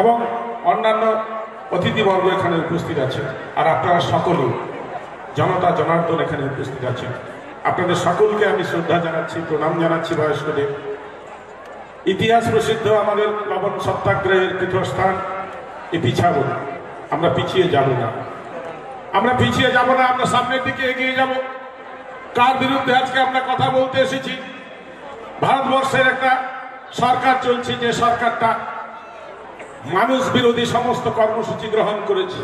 এবং অন্যান্য অতিথিবর্গ এখানে উপস্থিত আছে আর আপনারা সকলে জনতা, জনার্দন এখানে উপস্থিত আছেন। আপনাদের সকলকে আমি শ্রদ্ধা জানাচ্ছি, প্রণাম জানাচ্ছি বয়স্কদের। ইতিহাস প্রসিদ্ধ আমাদের লবণ সত্যাগ্রহের তীর্থস্থান এ পিছাবো না, আমরা পিছিয়ে যাব না। আমরা পিছিয়ে যাব না, আমরা সামনের দিকে এগিয়ে যাব। কার বিরুদ্ধে আজকে আমরা কথা বলতে এসেছি? ভারতবর্ষের একটা সরকার চলছে, যে সরকারটা মানুষ বিরোধী সমস্ত কর্মসূচি গ্রহণ করেছে।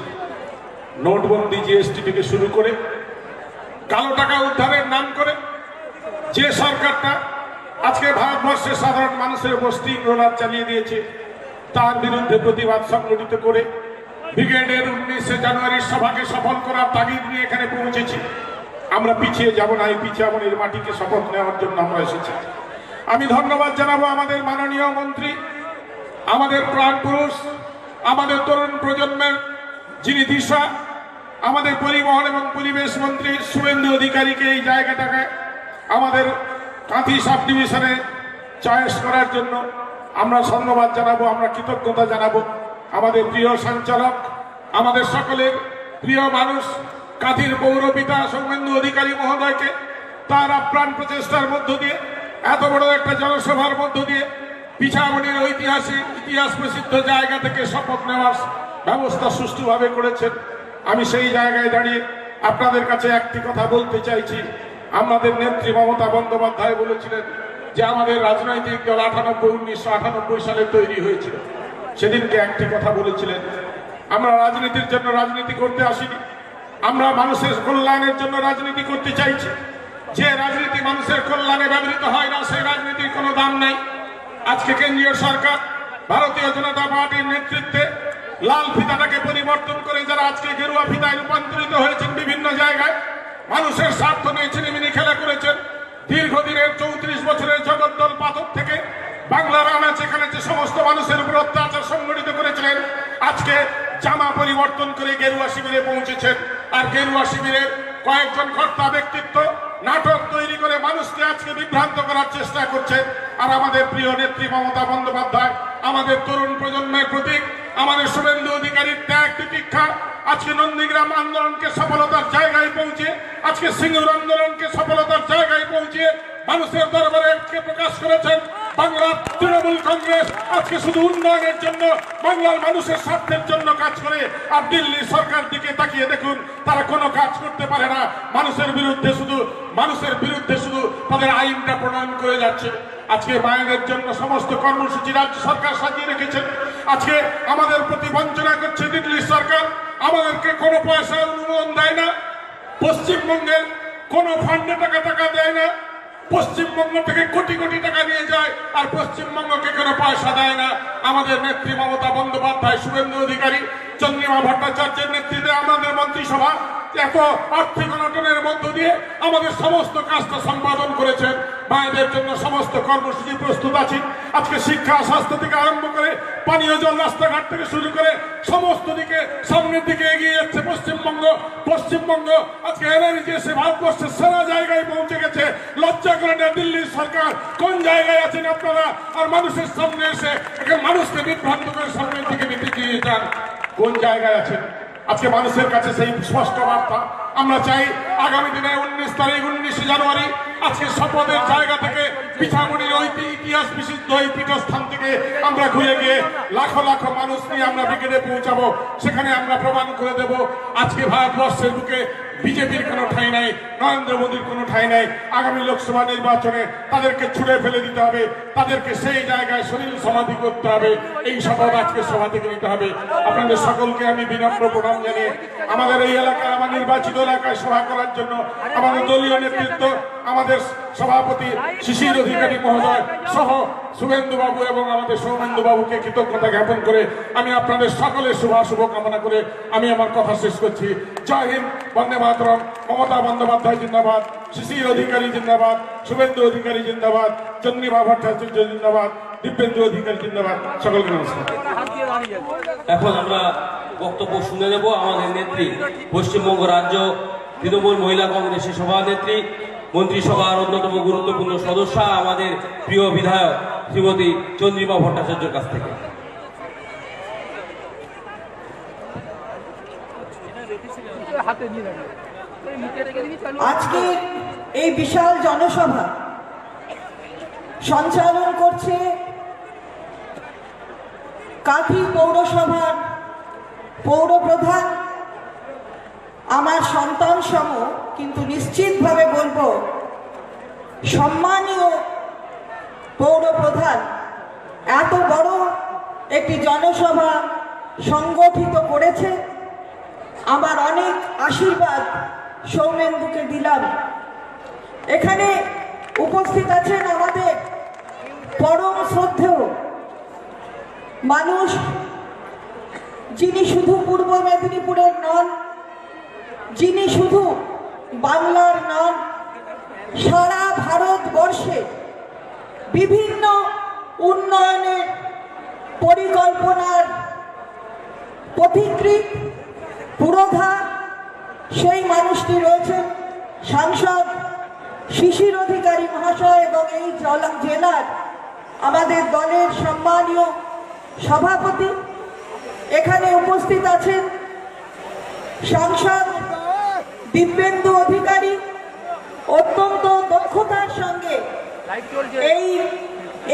নোটবন্দি জিএসটি থেকে শুরু করে কালো টাকা উদ্ধারের নাম করে যে সরকারটা আজকে ভারতবর্ষের সাধারণ মানুষের বস্তি রোলার চালিয়ে দিয়েছে, তার বিরুদ্ধে প্রতিবাদ সংগঠিত করে ব্রিগেডের উনিশে জানুয়ারির সভাকে সফল করার তাগিদ নিয়ে এখানে পৌঁছেছি। আমরা পিছিয়ে যাব না, এই পিছিয়ে এর মাটিকে শপথ নেওয়ার জন্য আমরা এসেছি। আমি ধন্যবাদ জানাব আমাদের মাননীয় মন্ত্রী আমাদের প্রাণ পুরুষ, আমাদের তরুণ প্রজন্মের যিনি দিশা, আমাদের পরিবহন এবং পরিবেশ মন্ত্রী শুভেন্দু অধিকারীকে এই জায়গাটাকে আমাদের কাঁথি সাব ডিভিশনে চয়েস করার জন্য আমরা ধন্যবাদ জানাব, আমরা কৃতজ্ঞতা জানাব। আমাদের প্রিয় সঞ্চালক, আমাদের সকলের প্রিয় মানুষ, কাঁথির পৌরপিতা সৌমেন্দু অধিকারী মহোদয়কে, তার আপ্রাণ প্রচেষ্টার মধ্য দিয়ে, এত বড় একটা জনসভার মধ্য দিয়ে পিছামণির ঐতিহাসিক, ইতিহাস প্রসিদ্ধ জায়গা থেকে শপথ নেওয়ার ব্যবস্থা সুষ্ঠুভাবে করেছেন। আমি সেই জায়গায় দাঁড়িয়ে আপনাদের কাছে একটি কথা বলতে চাইছি। আমাদের নেত্রী মমতা বন্দ্যোপাধ্যায় বলেছিলেন যে আমাদের রাজনৈতিক দল আটানব্বই, উনিশশো আটানব্বই সালে তৈরি হয়েছিল। সেদিনকে একটি কথা বলেছিলেন। আমরা রাজনীতির জন্য রাজনীতি করতে আসিনি। আমরা মানুষের কল্যাণের জন্য রাজনীতি করতে চাইছি। যে রাজনীতি মানুষের কল্যাণে ব্যবহৃত হয় না, সেই রাজনীতির কোনো দাম নাই। আজকে কেন্দ্রীয় সরকার ভারতীয় জনতা পার্টির নেতৃত্বে লাল ফিতাটাকে পরিবর্তন করে যারা আজকে গেরুয়া ফিতায় রূপান্তরিত হয়েছেন বিভিন্ন জায়গায়, মানুষের স্বার্থ নিয়ে ছিনিমিনি খেলা করেছেন। দীর্ঘদিনের চৌত্রিশ বছরের জগদ্দল পাথর থেকে বাংলার আনাচ এখানে যে সমস্ত মানুষের উপর অত্যাচার সংগঠিত করেছিলেন। আজকে জামা পরিবর্তন করে গেরুয়া শিবিরে পৌঁছেছেন। আর গেরুয়া শিবিরের কয়েকজন কর্তা ব্যক্তিত্ব নাটক তৈরি করে মানুষকে আজকে বিভ্রান্ত করার চেষ্টা করছেন আর আমাদের প্রিয় নেত্রী মমতা বন্দ্যোপাধ্যায়, আমাদের তরুণ প্রজন্মের প্রতীক, আমাদের শুভেন্দু অধিকারীর ত্যাগ তিতিক্ষা আজকে নন্দীগ্রাম আন্দোলনকে সফলতার জায়গায় পৌঁছে, আজকে সিঙ্গুর আন্দোলনকে সফলতার জায়গায় পৌঁছে মানুষের দরবারে প্রকাশ করেছেন? বাংলার তৃণমূল কংগ্রেস। আজকে শুধু উন্নয়নের জন্য, বাংলার মানুষের স্বার্থের জন্য কাজ করে। আর দিল্লি সরকার দিকে তাকিয়ে দেখুন, তারা কোনো কাজ করতে পারে না। মানুষের বিরুদ্ধে শুধু, মানুষের বিরুদ্ধে শুধু তাদের আইনটা প্রণয়ন করে যাচ্ছে। আজকে মায়েদের জন্য সমস্ত কর্মসূচি রাজ্য সরকার সাজিয়ে রেখেছেন। আজকে আমাদের প্রতি বঞ্চনা করছে দিল্লি সরকার। আমাদেরকে কোনো পয়সা অনুমোদন দেয় না। পশ্চিমবঙ্গের কোনো ফান্ডে টাকা টাকা দেয় না। পশ্চিমবঙ্গ থেকে কোটি কোটি টাকা নিয়ে যায় আর পশ্চিমবঙ্গকে কোনো পয়সা দেয় না। আমাদের নেত্রী মমতা বন্দ্যোপাধ্যায় শুভেন্দু অধিকারী, চন্দ্রিমা ভট্টাচার্যের নেতৃত্বে আমাদের মন্ত্রিসভা এত আর্থিক অনটনের মধ্য দিয়ে আমাদের সমস্ত কাজটা সম্পাদন করেছেন। মায়েদের জন্য সমস্ত কর্মসূচি প্রস্তুত আছে। আজকে শিক্ষা স্বাস্থ্য থেকে আরম্ভ করে পানীয় জল রাস্তাঘাট থেকে শুরু করে সমস্ত দিকে, সামনের দিকে এগিয়ে যাচ্ছে পশ্চিমবঙ্গ পশ্চিমবঙ্গ। আজকে এনআরজি এসে ভারতবর্ষের সেরা জায়গায় পৌঁছে গেছে। লজ্জা করে না দিল্লির সরকার? কোন জায়গায় আছেন আপনারা? আর মানুষের সামনে এসে এখানে মানুষকে বিভ্রান্ত করে সামনের দিকে নিতে গিয়ে যান। কোন জায়গায় আছেন? আজকে মানুষের কাছে সেই স্পষ্ট বার্তা। আমরা চাই আগামী দিনে উনিশ তারিখ, উনিশে জানুয়ারি আজকে শপথের জায়গা থেকে পিঠামুড়ির ঐতি ইতিহাস বিশুদ্ধ এই পীঠস্থান থেকে আমরা ঘুরে গিয়ে লাখো লাখো মানুষ নিয়ে আমরা ব্রিগেডে পৌঁছাবো। সেখানে আমরা প্রমাণ করে দেব। আজকে ভারতবর্ষের বুকে বিজেপির কোনো ঠাই নাই, নরেন্দ্র মোদীর কোনো ঠাঁই নাই। আগামী লোকসভা নির্বাচনে তাদেরকে ছুড়ে ফেলে দিতে হবে, তাদেরকে সেই জায়গায় শরীর সমাধি করতে হবে। এই শপথ আজকে সভা থেকে নিতে হবে। আপনাদের সকলকে আমি বিনম্র প্রণাম জানিয়ে আমাদের এই এলাকায়, আমার নির্বাচিত এলাকায় সভা করার জন্য আমাদের দলীয় নেতৃত্ব, আমাদের সভাপতি শিশির অধিকারী মহোদয় সহ শুভেন্দু বাবু এবং আমাদের সৌমেন্দু বাবুকে কৃতজ্ঞতা জ্ঞাপন করে আমি আপনাদের সকলের শুভ শুভ কামনা করে আমি আমার কথা শেষ করছি। জয় হিন্দ, বন্দে মাতরম, মমতা বন্দ্যোপাধ্যায় জিন্দাবাদ, শিশির অধিকারী জিন্দাবাদ, শুভেন্দু অধিকারী জিন্দাবাদ, চন্দ্রিমা ভট্টাচার্য জিন্দাবাদ, দিব্যেন্দু অধিকারী জিন্দাবাদ। সকলকে নমস্কার। এখন আমরা বক্তব্য শুনে নেব আমাদের নেত্রী, পশ্চিমবঙ্গ রাজ্য তৃণমূল মহিলা কংগ্রেসের সভানেত্রী মন্ত্রিসভার অন্যতম গুরুত্বপূর্ণ সদস্য আমাদের প্রিয় বিধায়ক শ্রীমতী চন্দ্রিমা ভট্টাচার্যর কাছ থেকে। আজকে এই বিশাল জনসভা সঞ্চালন করছে কাঁথি পৌরসভার পৌর প্রধান আমার সন্তান সম, কিন্তু নিশ্চিতভাবে বলব, সম্মানীয় পৌরপ্রধান, এত বড় একটি জনসভা সংগঠিত করেছে। আমার অনেক আশীর্বাদ সৌমেন্দুকে দিলাম। এখানে উপস্থিত আছেন আমাদের পরম শ্রদ্ধেয় মানুষ, যিনি শুধু পূর্ব মেদিনীপুরের নন যিনি শুধু বাংলার নাম সারা ভারতবর্ষে বিভিন্ন উন্নয়নের পরিকল্পনার পথিকৃৎ পুরোধা সেই মানুষটি রয়েছেন সাংসদ শিশির অধিকারী মহাশয় এবং এই জলা- জেলার আমাদের দলের সম্মানীয় সভাপতি। এখানে উপস্থিত আছেন সাংসদ দিব্যেন্দু অধিকারী অত্যন্ত দক্ষতার সঙ্গে এই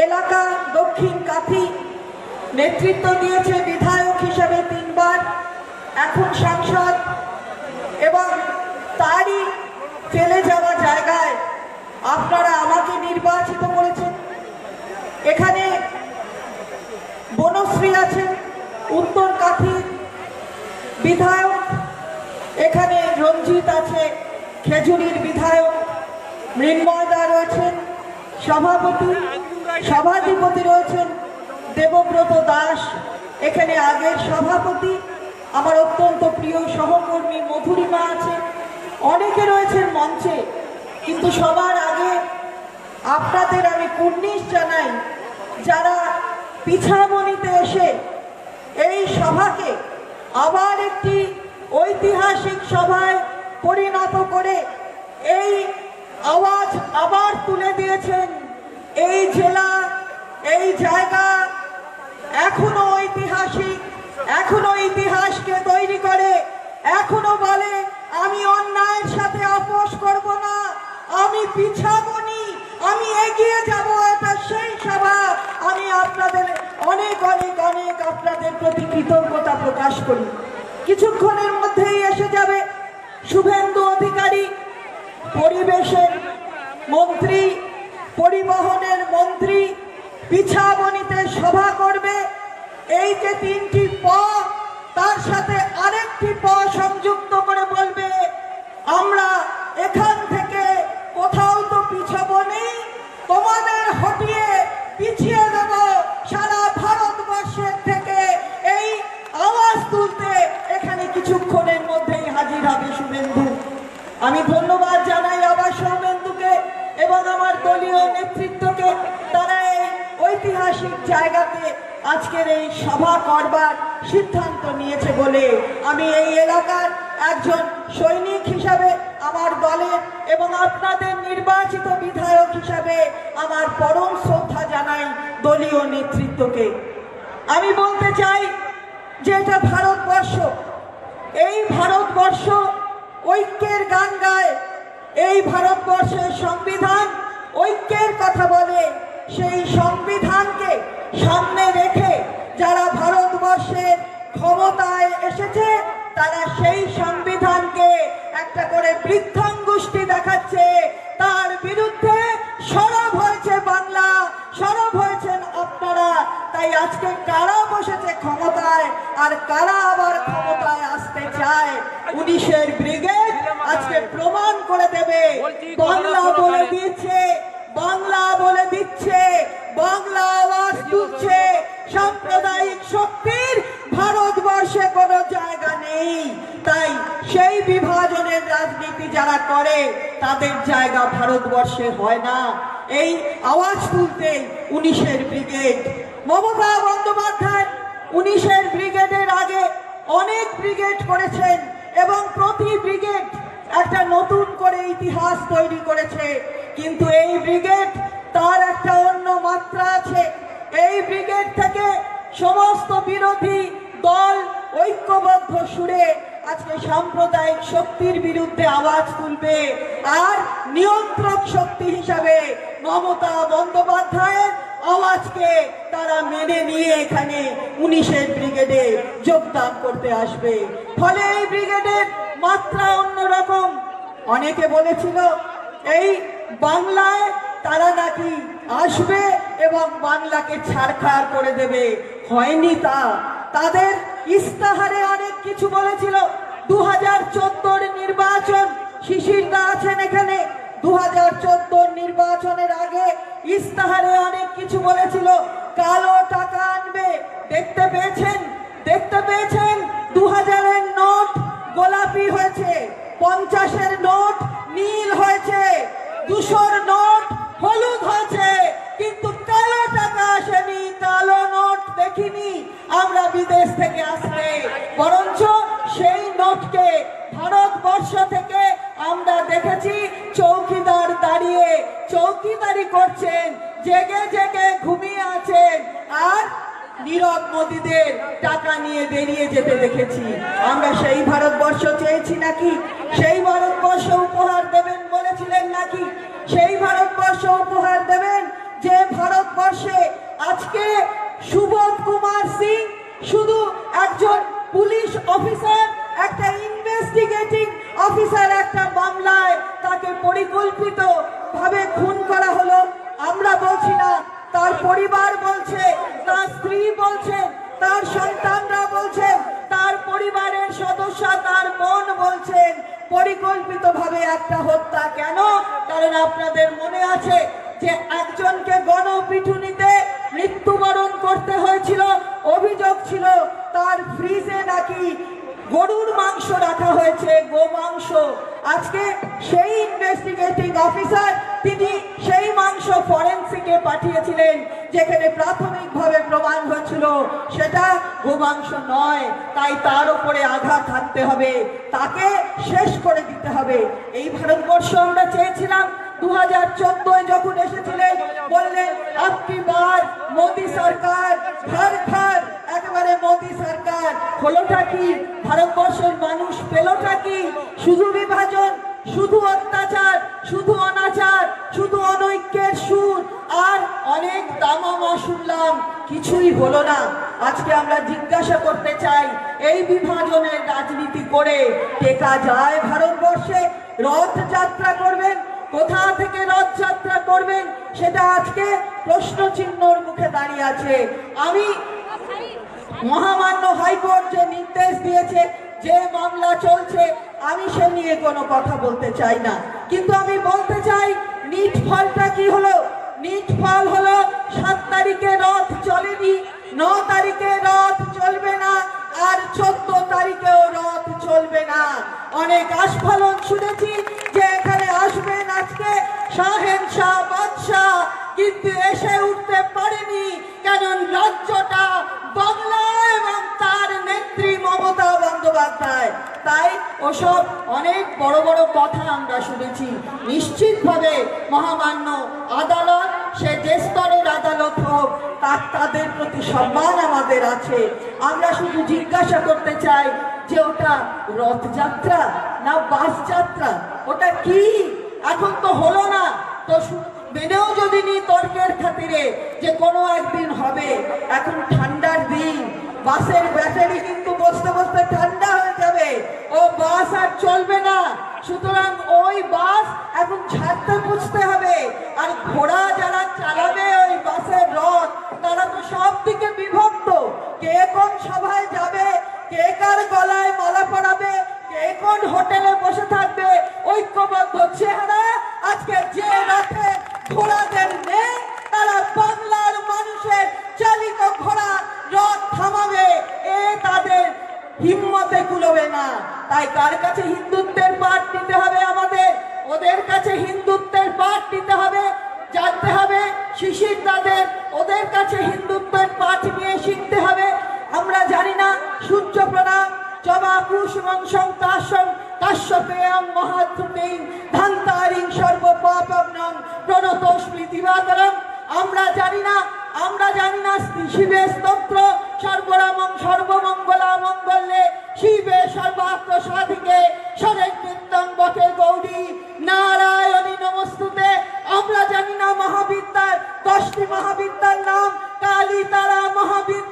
এলাকা দক্ষিণ কাথি নেতৃত্ব দিয়েছে বিধায়ক হিসেবে তিনবার। এখন সাংসদ এবং তারই ফেলে যাওয়া জায়গায় আপনারা আমাকে নির্বাচিত করেছেন। এখানে বনশ্রী আছেন উত্তর কাথির বিধায়ক। এখানে রঞ্জিত আছে, খেজুরির বিধায়ক, মৃন্ময়দা রয়েছেন, সভাপতি, সভাধিপতি রয়েছেন, দেবব্রত দাস, এখানে আগের সভাপতি, আমার অত্যন্ত প্রিয় সহকর্মী মধুরিমা আছে, অনেকে রয়েছেন মঞ্চে, কিন্তু সবার আগে আপনাদের আমি কুর্নিশ জানাই, যারা পিছামণিতে এসে এই সভাকে আবার একটি ঐতিহাসিক সভায় পরিণত করে এই আওয়াজ আবার তুলে দিয়েছেন এই জেলা, এই জায়গা এখনও ঐতিহাসিক, এখনও ইতিহাসকে তৈরি করে, এখনও বলে, আমি অন্যায়ের সাথে আপোষ করব না, আমি পিছাবনি আমি এগিয়ে যাব, এটা সেই সভা। আমি আপনাদের অনেক অনেক অনেক আপনাদের প্রতি কৃতজ্ঞতা প্রকাশ করি। কিছুক্ষণের মধ্যেই এসে যাবে শুভেন্দু অধিকারী, পরিবেশের মন্ত্রী, পরিবহনের মন্ত্রী, পিছাবনিতে সভা করবে। এই যে তিনটি প, তার সাথে আরেকটি প সংযুক্ত করে বলবে, আমরা এখান থেকে কোথাও তো পিছাবো নেই, তোমাদের হটিয়ে পিছিয়ে দেব। আমি ধন্যবাদ জানাই আবার সৌমেন্দুকে এবং আমার দলীয় নেতৃত্বকে। তারা এই ঐতিহাসিক জায়গাতে আজকের এই সভা করবার সিদ্ধান্ত নিয়েছে বলে আমি এই এলাকার একজন সৈনিক হিসাবে, আমার দলের এবং আপনাদের নির্বাচিত বিধায়ক হিসাবে আমার পরম শ্রদ্ধা জানাই দলীয় নেতৃত্বকে। আমি বলতে চাই যে এটা ভারতবর্ষ। এই ভারতবর্ষ ঐক্যের গান গায় এই ভারতবর্ষের সংবিধান ঐক্যের কথা বলে, সেই সংবিধানকে সামনে রেখে যারা ভারতবর্ষের ক্ষমতায় এসেছে, তারা সেই সংবিধানকে একটা করে বৃদ্ধাঙ্গুষ্টি দেখাচ্ছে। তার বিরুদ্ধে সরব হয়েছে বাংলা, সরব হয়েছেন আপনারা। তাই আজকে কারা বসেছে ক্ষমতায়, আর কারা আবার ক্ষমতায় আসতে চায়? উনিশের ব্রিগেড আজকে প্রমাণ করে দেবে। বাংলা বলে দিচ্ছে বাংলা বলে দিচ্ছে বাংলা আওয়াজ তুলছে। সাম্প্রদায়িক শক্তির ভারতবর্ষে কোনো জায়গা নেই। তাই সেই বিভাজনের রাজনীতি যারা করে তাদের জায়গা ভারতবর্ষে হয় না। এই আওয়াজ তুলতে উনিশের ব্রিগেড। মমতা বন্দ্যোপাধ্যায় উনিশের ব্রিগেডের আগে অনেক ব্রিগেড করেছেন এবং প্রতি ব্রিগেড একটা নতুন করে ইতিহাস তৈরি করেছে। কিন্তু এই ব্রিগেড তার একটা অন্য মাত্রা আছে। এই ব্রিগেড থেকে সমস্ত বিরোধী দল ঐক্যবদ্ধ সুরে আজকে সাম্প্রদায়িক শক্তির বিরুদ্ধে আওয়াজ তুলবে। আর নিয়ন্ত্রক শক্তি হিসাবে মমতা বন্দ্যোপাধ্যায়ের আওয়াজকে তারা মেনে নিয়ে এখানে উনিশের ব্রিগেডে যোগদান করতে আসবে। ফলে এই ব্রিগেডের মাত্রা অন্যরকম। অনেকে বলেছিল, এই বাংলায় তারা নাকি আসবে এবং বাংলাকে ছাড়খাড় করে দেবে। হয়নি তা। তাদের ইস্তাহারে অনেক কিছু বলেছিল। দু হাজার নির্বাচন শিশিরদা আছেন এখানে। দু হাজার নির্বাচনের আগে ইস্তাহারে অনেক কিছু বলেছিল। কালো টাকা আনবে। দেখতে পেয়েছেন? দেখতে পেয়েছেন? দু হাজারের নোট গোলাপি হয়েছে, পঞ্চাশের নোট নীল হয়েছে, দুশোর নোট হলুদ হয়েছে, কিন্তু কালো টাকা আসেনি, কালো নোট দেখিনি, আমরা বিদেশ থেকে আসলে। বরঞ্চ সেই নোটকে ভারতবর্ষ থেকে আমরা দেখেছি, চৌকিদার দাঁড়িয়ে চৌকিদারি করছেন, জেগে জেগে ঘুমিয়ে আছেন, আর নীরব মোদীদের টাকা নিয়ে বেরিয়ে যেতে দেখেছি। আমরা সেই ভারতবর্ষ চেয়েছি নাকি? সেই ভারতবর্ষ উপহার দেবেন বলেছিলেন নাকি? সেই ভারতবর্ষ উপহার দেবেন যে ভারতবর্ষে আজকে সুবোধ কুমার সিং শুধু একজন পুলিশ অফিসার, একটা ইনভেস্টিগেটিং অফিসার একটা মামলায় তাকে পরিকল্পিত ভাবে খুন করা হলো। আমরা বলছি না, তার পরিবার বলছে তার স্ত্রী বলছেন, তার সন্তানরা বলছেন, তার পরিবারের সদস্য তার মন বলছেন, পরিকল্পিতভাবে একটা হত্যা কেন? কারণ আপনাদের মনে আছে যে একজনকে গণপিটুনিতে মৃত্যুবরণ করতে হয়েছিল, অভিযোগ ছিল তার ফ্রিজে নাকি গরুর মাংস রাখা হয়েছে গোমাংস আজকে সেই ইনভেস্টিগেটিং অফিসার তিনি সেই মাংস ফরেন্সিকে পাঠিয়েছিলেন, যেখানে প্রাথমিকভাবে প্রমাণ হয়েছিল সেটা গোমাংস নয়, তাই তার উপরে আঘাত হানতে হবে, তাকে শেষ করে দিতে হবে। এই ভারতবর্ষ আমরা চেয়েছিলাম দু হাজার চোদ্দোয় যখন এসেছিলেন বললেন আপকি বার, মোদী সরকার, ঘর ঘর, একেবারে মোদী সরকার, হলোটা কি ভারতবর্ষের মানুষ পেলটা কি? শুধু বিভাজন, শুধু অত্যাচার, শুধু অনাচার, শুধু অনৈক্যের সুর। আর অনেক দামামা শুনলাম, কিছুই হলো না। আজকে আমরা জিজ্ঞাসা করতে চাই, এই বিভাজনের রাজনীতি করে টেকা যায় ভারতবর্ষে? রথযাত্রা করবেন? কোথা থেকে রথযাত্রা করবেন? সেটা আজকে প্রশ্ন চিহ্নর মুখে দাঁড়িয়ে আছে। আমি মহামান্য হাইকোর্ট যে নির্দেশ দিয়েছে, যে মামলা চলছে, আমি সে নিয়ে কোনো কথা বলতে চাই না। কিন্তু আমি বলতে চাই, নিট ফলটা কি হলো? নিট ফল হলো, সাত তারিখে রথ চলেনি, ন তারিখে রথ চলবে না, আর চোদ্দ তারিখেও রথ চলবে না। অনেক আস্ফালন শুনেছি যে এখানে আসবেন আজকে শাহেন শাহ, বাদশাহ কিন্তু এসে উঠতে পারেনি কারণ রাজ্যটা বাংলা এবং তার নেত্রী মমতা বন্দ্যোপাধ্যায়। তাই ওসব অনেক বড় বড় কথা আমরা শুনেছি। নিশ্চিতভাবে মহামান্য আদালত, সে যে স্তরের আদালত হোক, তার তাদের প্রতি সম্মান আমাদের আছে। আমরা শুধু জিজ্ঞাসা করতে চাই যে ওটা রথযাত্রা না বাস যাত্রা ওটা কি? এখন তো হলো না। তো মেনেও যদি নি তর্কের খাতিরে যে কোনো একদিন হবে, এখন ঠান্ডার দিন, বাসের ব্যাটারি কিন্তু বসতে বসতে ঠান্ডা হয়ে যাবে। ও বাস আর চলবে না, সুতরাং ওই বাস এখন ছাড়তে বুঝতে হবে। আর ঘোড়া যারা চালাবে ওই বাসের রথ, তারা তো সব দিকে বিভক্ত। কে কোন সভায় যাবে, কে কার গলায় মালা পরাবে কোন হোটেলে বসে থাকবে ঐক্যবদ্ধ চেহারা? আজকে যে রাতে ঘোড়াদের তারা বাংলার মানুষের চালিত ঘোড়া রথ থামাবে। এ তাদের হিম্মতে কুলবে না। তাই কার কাছে হিন্দুত্বের পাঠ নিতে হবে আমাদের? ওদের কাছে হিন্দুত্বের পাঠ নিতে হবে, জানতে শিশির তাদের ওদের কাছে হিন্দুত্বের পাঠ নিয়ে শিখতে হবে। আমরা জানি না, সূর্য প্রণাম। জবা কুসুমংসং তাসং কাশ্যপেয়ং মহাত্রুতিং ধান্তারিং সর্বপাপগ্নং প্রণতোষ্মি দিবাকরং আমরা জানি না, আমরা জানি সর্বরামং, সর্বমঙ্গলা মঙ্গলে শিবে সর্বাত্ম সাধিকে কীর্তন বটে গৌরী। নারায়ণী নমস্তুতে, আমরা জানি মহাবিদ্যার, দশটি মহাবিদ্যার নাম কালী তারা মহাবিদ্যা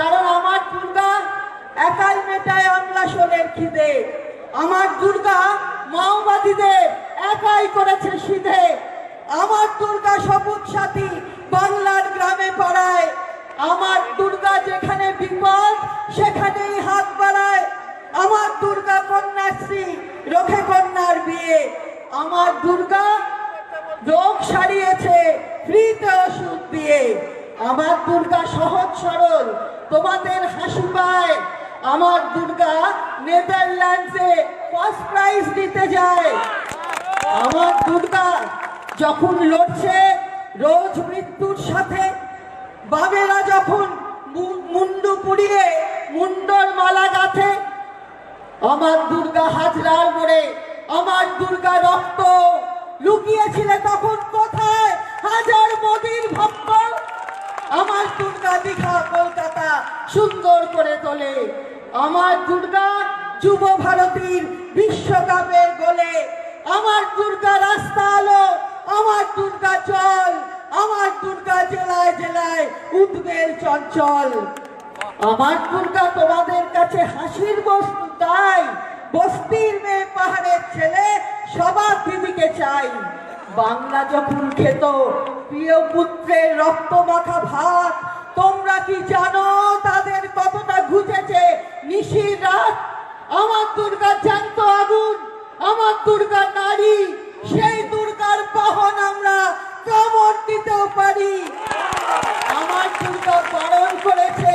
কারণ আমার দুর্গা একাই মেটায় আমলাশনের খিদে। আমার দুর্গা মাওবাদীদের একাই করেছে সিধে। আমার দুর্গা সবুজ সাথী বাংলার গ্রামে পাড়ায়। আমার দুর্গা যেখানে বিপদ, সেখানেই হাত বাড়ায়। আমার দুর্গা কন্যাশ্রী রোখে কন্যার বিয়ে। আমার দুর্গা রোগ সারিয়েছে ফ্রিতে ওষুধ দিয়ে। আমার দুর্গা সহজ সরল তোমাদের হাসি পায়। আমার দুর্গা নেদারল্যান্ডসে ফার্স্ট প্রাইজ দিতে যায়। আমার দুর্গা যখন লড়ছে, রোজ মৃত্যুর সাথে বাবেরা যখন মুন্ডু পুড়িয়ে মুন্ডর মালা গাথে, আমার দুর্গা হাজরার মোড়ে আমার দুর্গা রক্ত লুকিয়েছিলে তখন কোথায়? হাজার মোদির ভক্ত আমার দুর্গা দীঘা কলকাতা সুন্দর করে তোলে। আমার দুর্গা যুব ভারতীর বিশ্বকাপের গোলে। আমার দুর্গা রাস্তা আলো, আমার দুর্গা চল আমার দুর্গা জেলায় জেলায় উদ্বেল চঞ্চল। আমার দুর্গা তোমাদের কাছে হাসির বস্তু তাই বস্তির মেয়ে, পাহাড়ের ছেলে, সবার দিদিকে চাই। বাংলা যখন খেত প্রিয় পুত্রের রক্ত মাখা ভাত, তোমরা কি জানো তাদের কতটা ঘুচেছে? নিশির রাত, আমার দুর্গা জ্যান্ত আগুন, আমার দুর্গা নারী, সেই দুর্গার বাহন আমরা কামড় দিতেও পারি? আমার দুর্গা বারণ করেছে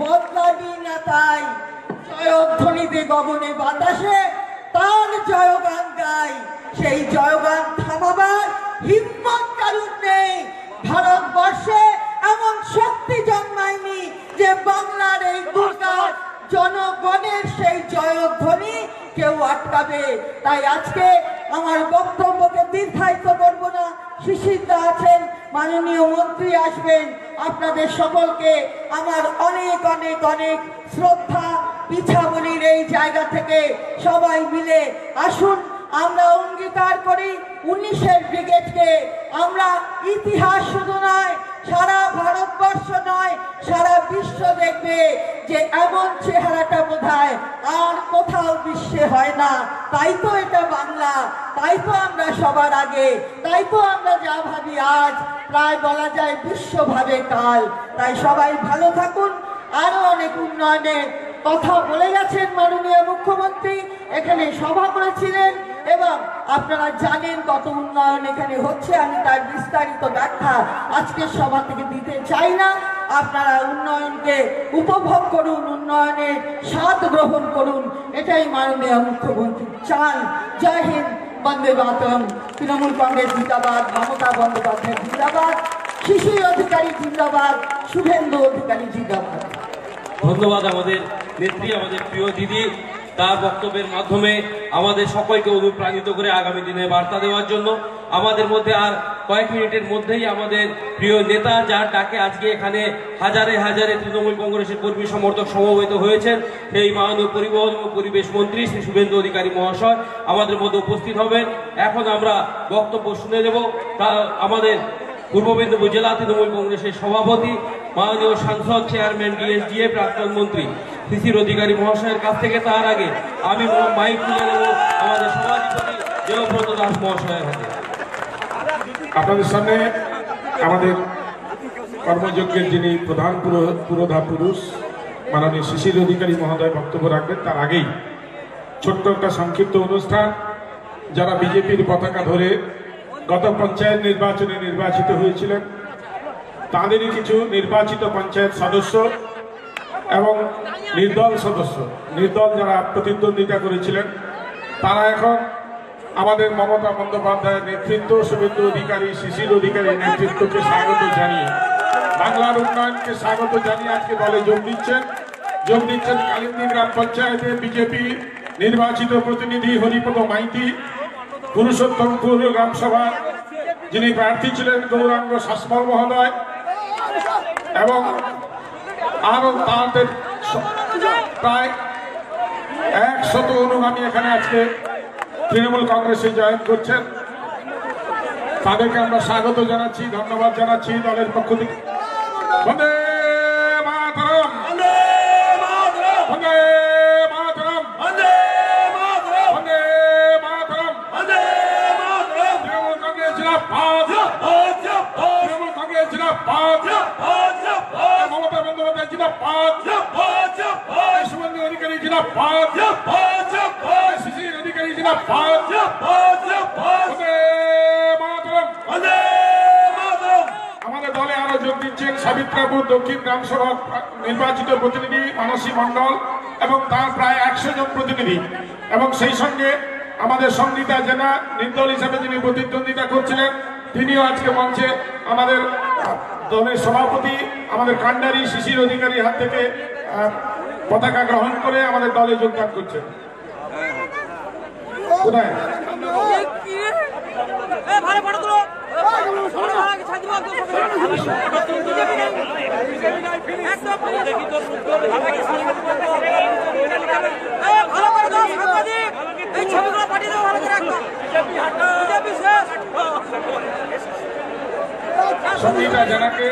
বদলাবি না তাই। জয়ধ্বনিতে গগনে বাতাসে তার জয়গান গাই। সেই জয়গান থামাবার হিম্মত কারুর নেই। ভারতবর্ষে এমন শক্তি জন্মায়নি যে বাংলার এই দুর্গার জনগণের সেই জয়ধ্বনি কেউ আটকাবে। তাই আজকে আমার বক্তব্যকে দীর্ঘায়িত করব না। শিশিরদা আছেন মাননীয় মন্ত্রী আসবেন। আপনাদের সকলকে আমার অনেক অনেক অনেক শ্রদ্ধা এই জায়গা থেকে সবাই মিলে আসুন, আমরা অঙ্গীকার করি উনিশের ব্রিগেডকে। আমরা ইতিহাস শুধু নয়, সারা ভারতবর্ষ নয়, সারা বিশ্ব দেখবে যে এমন চেহারাটা বোধহয় আর কোথাও বিশ্বে হয় না। তাই তো এটা বাংলা, তাই তো আমরা সবার আগে, তাই তো আমরা যা ভাবি আজ, প্রায় বলা যায় বিশ্বভাবে কাল। তাই সবাই ভালো থাকুন, আরও অনেক উন্নয়নের কথা বলে গেছেন মাননীয় মুখ্যমন্ত্রী, এখানে সভা করেছিলেন এবং আপনারা জানেন কত উন্নয়ন এখানে হচ্ছে, আমি তার বিস্তারিত ব্যাখ্যা আজকের সভা থেকে দিতে চাই না। আপনারা উন্নয়নকে উপভোগ করুন উন্নয়নের স্বাদ গ্রহণ করুন, এটাই মাননীয় মুখ্যমন্ত্রী চান। জয় হিন্দ, বন্দে মাতরম। তৃণমূল কংগ্রেস জিন্দাবাদ, মমতা বন্দ্যোপাধ্যায় জিন্দাবাদ। শিশু অধিকারী জিন্দাবাদ, শুভেন্দু অধিকারী জিন্দাবাদ। ধন্যবাদ আমাদের নেত্রী, আমাদের প্রিয় দিদি তার বক্তব্যের মাধ্যমে আমাদের সকলকে অনুপ্রাণিত করে আগামী দিনে বার্তা দেওয়ার জন্য। আমাদের মধ্যে আর কয়েক মিনিটের মধ্যেই আমাদের প্রিয় নেতা যার ডাকে আজকে এখানে হাজারে হাজারে তৃণমূল কংগ্রেসের কর্মী সমর্থক সমবেত হয়েছেন, সেই মাননীয় পরিবহন ও পরিবেশ মন্ত্রী শ্রী শুভেন্দু অধিকারী মহাশয় আমাদের মধ্যে উপস্থিত হবেন। এখন আমরা বক্তব্য শুনে নেব। তা আমাদের পূর্ব মেদিনীপুর জেলা তৃণমূল কংগ্রেসের সভাপতি মাননীয় সাংসদ চেয়ারম্যান ডিএসডিএ প্রাক্তন মন্ত্রী শিশির অধিকারী মহাশয়ের কাছ থেকে তার আগে আমি মাইক তুলে নেব আমাদের সভাধিপতি দেবব্রত দাস মহাশয়ের হাতে। আপনাদের সামনে আমাদের কর্মযজ্ঞের যিনি প্রধান পুরো- পুরোধা পুরুষ, মাননীয় শিশির অধিকারী মহোদয় বক্তব্য রাখবেন, তার আগেই ছোট্ট একটা সংক্ষিপ্ত অনুষ্ঠান। যারা বিজেপির পতাকা ধরে গত পঞ্চায়েত নির্বাচনে নির্বাচিত হয়েছিলেন তাঁদেরই কিছু নির্বাচিত পঞ্চায়েত সদস্য এবং নির্দল সদস্য। নির্দল যারা প্রতিদ্বন্দ্বিতা করেছিলেন, তারা এখন আমাদের মমতা বন্দ্যোপাধ্যায়ের নেতৃত্ব, শুভেন্দু অধিকারী, শিশির অধিকারীর নেতৃত্বকে স্বাগত জানিয়ে, বাংলার উন্নয়নকে স্বাগত জানিয়ে আজকে দলে যোগ দিচ্ছেন। যোগ দিচ্ছেন কালিন্দী গ্রাম পঞ্চায়েতে বিজেপি নির্বাচিত প্রতিনিধি হরিপদ মাইতি পুরুষোত্তমপুর গ্রামসভা যিনি প্রার্থী ছিলেন গৌরাঙ্গ শাসমল মহোদয় এবং আরও তাদের প্রায় একশত অনুগামী এখানে আজকে তৃণমূল কংগ্রেসে জয়েন করছেন। তাদেরকে আমরা স্বাগত জানাচ্ছি ধন্যবাদ জানাচ্ছি দলের পক্ষ থেকে। বন্দে মাতরম। বন্দে মাতরম। বন্দে মাতরম। তৃণমূল কংগ্রেস জিন্দাবাদ। তৃণমূল কংগ্রেস জিন্দাবাদ। মমতা বন্দ্যোপাধ্যায় জিন্দাবাদ শুভেন্দু অধিকারী জিন্দাবাদ শিশির অধিকারী জিন্দাবাদ মাতরম। আমাদের দলে আরও যোগ দিচ্ছেন সাবিত্রাপুর দক্ষিণ গ্রামসভা নির্বাচিত প্রতিনিধি মানসী মণ্ডল এবং তার প্রায় একশো জন প্রতিনিধি। এবং সেই সঙ্গে আমাদের সঙ্গীতা জেনা নির্দল হিসাবে যিনি প্রতিদ্বন্দ্বিতা করছিলেন তিনিও আজকে মঞ্চে আমাদের দলের সভাপতি, আমাদের কান্ডারি শিশির অধিকারী হাত থেকে পতাকা গ্রহণ করে আমাদের দলে যোগদান করছেন কোথায়? ভালো ফটো তুলো ছাত্র একদম ভালো করে দাও সাংবাদিক এই ছবিগুলো পাঠিয়ে দাও, ভালো করে একদম বিজেপি শেষ। সঙ্গীতা জেনাকে